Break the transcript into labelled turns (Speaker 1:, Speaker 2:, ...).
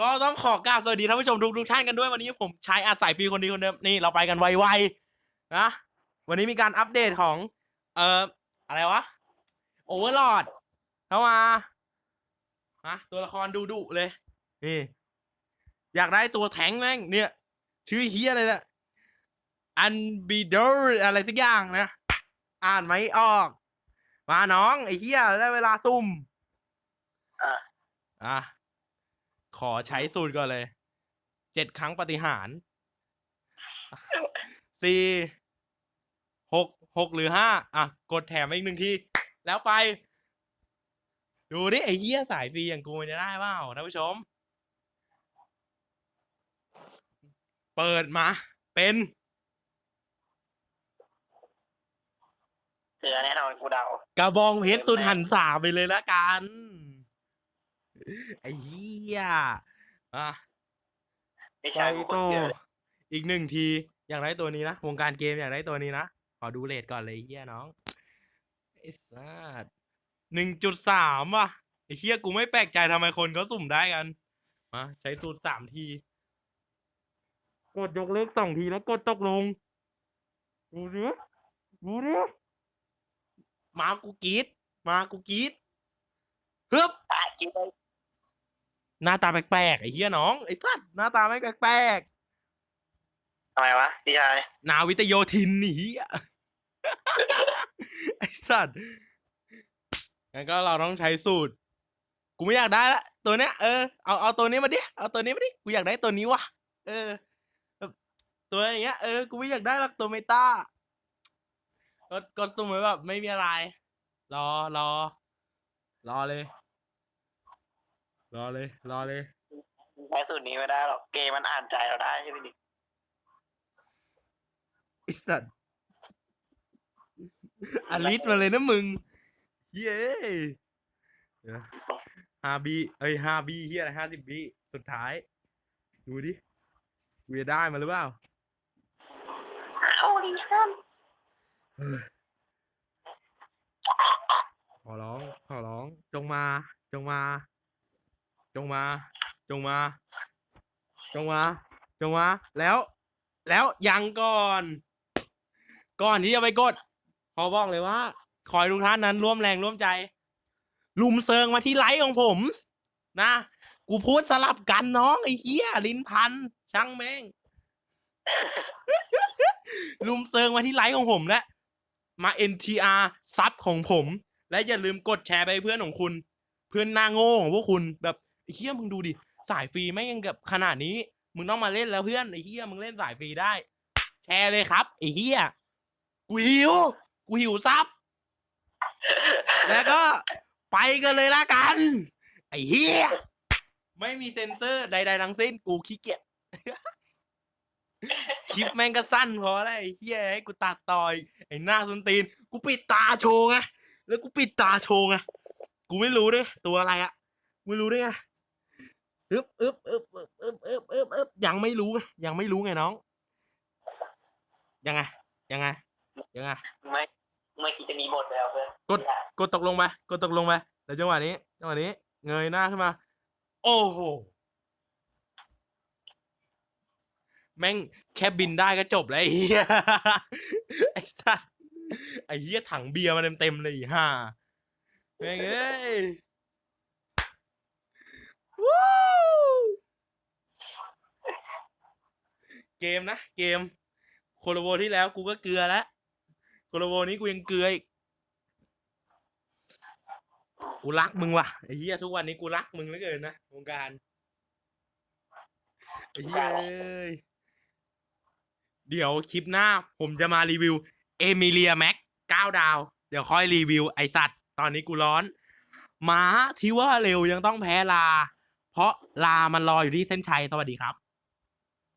Speaker 1: ก็ต้องขอกราบสวัสดีท่านผู้ชมทุกทุกๆท่านกันด้วยวันนี้ผมชายอาศัยปีคนดีคนเดิมนี่เราไปกันไวๆนะวันนี้มีการอัปเดตของ เอ่ออะไรวะโอเวอร์ลอดเข้ามาฮะตัวละครดูดุๆเลยนี่อยากได้ตัวแทงค์แม่งเนี่ย ชื่อเฮียอะไรเนี่ยอันบีเดอร์อะไรสักอย่างนะอ่านไม่ออก มาน้องไอ้เฮียได้เวลาซุ่ม
Speaker 2: อะ
Speaker 1: อะ ขอใช้สูตรก่อนเลย เจ็ดครั้งปฏิหาร สี่หกหกหรือห้าอะ กดแถมอีกหนึ่งที แล้วไป ดูดิไอ้เหี้ยสายฟรีอย่างกูมันจะได้เปล่าท่านผู้ชม เปิดมา เป็น
Speaker 2: เจอแน่นอนกูเดาก
Speaker 1: ระบองเพชรสุดหันษาไปเลยละกัน ไอ้เหี้ยอะ
Speaker 2: ไม่ใช่กูคนเดียวเลย
Speaker 1: อีกหนึ่งที อยากได้ตัวนี้นะ วงการเกมอยากได้ตัวนี้นะ ขอดูเลทก่อนเลยไอ้เฮียน้องไอ้สัสหนึ่งจุดสามว่ะไอ้เฮียกูไม่แปลกใจทำไมคนเขาสุ่มได้กัน มาใช้สูตรสามที กดยกเลิกสองทีแล้วกดตกลง ดูดิดูดิมากูกรีดมากูกรีดฮึบ
Speaker 2: อะกินไป
Speaker 1: หน้าตาแปลกๆไอ้เฮียน้องไอ้สัสหน้าตาไม่แปลกๆ
Speaker 2: ทำไมวะพี่ชาย
Speaker 1: นาวิตโยธินหนีอะไอ้สัตว์งั้นก็เราต้องใช้สูตร กูไม่อยากได้ละตัวเนี้ยเออเอาเอาตัวนี้มาดิเอาตัวนี้มาดิกูอยากได้ตัวนี้ว่ะเออแบบตัวอย่างเงี้ยเออกูไม่อยากได้หรอกตัวเมตาก็กดสุ่มไว้แบบไม่มีอะไร รอรอ รอเลย รอเลย รอเลย
Speaker 2: ใช้สูตรนี้ไม่ได้หรอก เกมมันอ่านใจเราได้ใช่ไหมดิ
Speaker 1: ไอสัตว์อลิสมาเลยนะมึง เย้ห้าบีเอ้ยห้าบีเฮียอะไรห้าสิบบีสุดท้าย ดูดิกูจะได้มาหรือเปล่า
Speaker 2: เอาดิครับ
Speaker 1: เออขอร้อง ขอร้อง จงมา จงมา จงมา จงมา จงมา จงมา แล้ว แล้วยังก่อน ก่อนที่จะไปกด ขอบอกเลยว่าขอให้ทุกท่านนั้นร่วมแรงร่วมใจ ลุมเซิงมาที่ไลฟ์ของผม นะ กูพูดสลับกันน้องไอ้เหี้ยลิ้นพัน ช่างแม่ง ลุมเซิงมาที่ไลฟ์ของผมและมา NTR ซับของผม และอย่าลืมกดแชร์ไปเพื่อนของคุณ เพื่อนหน้าโง่ของพวกคุณแบบ เฮียมึงดูดิสายฟรีไม่ยังกับขนาดนี้ มึงต้องมาเล่นแล้วเพื่อนไอ้เฮียมึงเล่นสายฟรีได้ แชร์เลยครับไอ้เฮียกูหิวกูหิวซับแล้วก็ไปกันเลยละกัน ไอ้เฮียไม่มีเซ็นเซอร์ใดๆทั้งสิ้นกูขี้เกียจคลิปแม่งก็สั้นพอแล้วไอ้เฮียให้กูตัดต่อยไอ้หน้าสนตีน กูปิดตาโชว์ไงแล้วกูปิดตาโชว์ไงกูไม่รู้ด้วยตัวอะไรอะไม่รู้ด้วยไง อึบอึบอึบอึบอึบอึบอึบอึบยังไม่รู้ไงยังไม่รู้ไงน้อง ยังไง ยังไง ยังไง
Speaker 2: ไม่ไม่คิดจะมีบทแล้วเพื่อน
Speaker 1: กด กดตกลงไปกดตกลงไปแล้วจังหวะนี้ จังหวะนี้ เงยหน้าขึ้นมา โอ้โห แม่งแค่บินได้ก็จบแล้วไอ้เหี้ย ไอ้สัสไอ้เหี้ยถังเบียร์มาเต็มๆเลยอีห่าแม่งเอ้ยวู้ เกมนะ เกมโคโลโวที่แล้วกูก็เกลือแล้วโคโลโวนี้กูยังเกลืออีกกูรักมึงว่ะไอ้เหี้ยทุกวันนี้กูรักมึงเหลือเกินนะวงการไอ้เหี้ยเอ้ยเดี๋ยวคลิปหน้า ผมจะมารีวิว เอมิเลียแม็กเก้าดาว เดี๋ยวค่อยรีวิวไอสัตว์ ตอนนี้กูร้อนม้าที่ว่าเร็วยังต้องแพ้ลา เพราะลามันรออยู่ที่เส้นชัยสวัสดีครับ